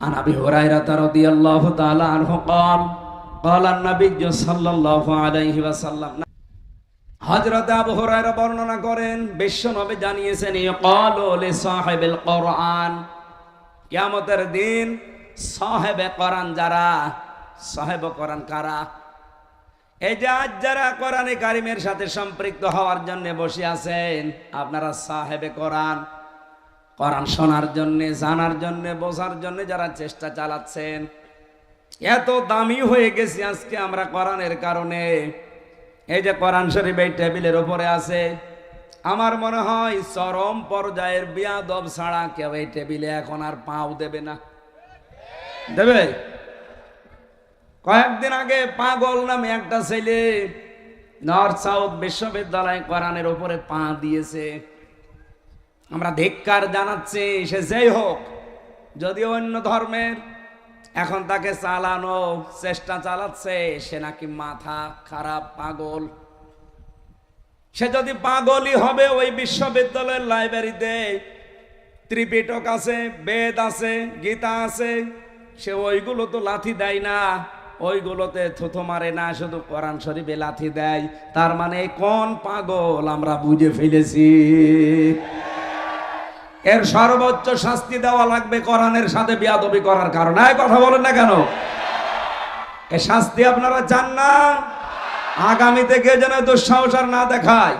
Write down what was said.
عن ابي هريره رضي الله تعالى عنه قال قال النبي صلى الله عليه وسلم হযরত আবু হুরায়রা বর্ণনা করেন বিশ্ব নবী জানিয়েছেন ইয়াকালু লি সাহিবিল কোরআন কিয়ামতের দিন সাহেবে কোরআন যারা সাহেব কোরআন কারা এই যে আজ যারা কোরআনে কারিমের সাথে সম্পৃক্ত হওয়ার জন্য বসে আছেন আপনারা সাহেবে কোরআন কোরআন শোনার জন্য, জানার জন্য, বোঝার জন্য যারা চেষ্টা চালাচ্ছেন, এত দামি হয়ে গেছি আজকে আমরা কোরআনের কারণে। এই যে কোরআন শরীফ এই টেবিলের উপরে আছে, আমার মনে হয় চরম পর্যায়ের বিয়াদব ছাড়া কেউ এই টেবিলে এখন আর পাও দেবে না। দেবে? কয়েকদিন আগে পাগল নামে একটা ছেলে নর্থ সাউথ বিশ্ববিদ্যালয় কোরআনের উপরে পা দিয়েছে। আমরা ধিক্কার জানাচ্ছি, সে যেই হোক। যদি অন্য ধর্মের, এখন তাকে চালানো, চেষ্টা চালাচ্ছে, সে নাকি মাথা খারাপ, পাগল। সে যদি পাগলই হবে, ওই বিশ্ববিদ্যালয়ের লাইব্রেরিতে ত্রিপিটক আছে, বেদ আছে, গীতা আছে, সে ওইগুলো তো লাথি দেয় না। ওইগুলোতে থুথু মারে না, শুধু কোরআন শরীফে লাথি দেয়। তার মানে কোন পাগল আমরা বুঝে ফেলেছি। এর সর্বোচ্চ শাস্তি দেওয়া লাগবে কোরআনের সাথে বিয়াদবি করার কারণে। কথা বলেন না কেন? এ শাস্তি আপনারা চান না? আগামী থেকে যেন দুঃসাহস আর না দেখায়?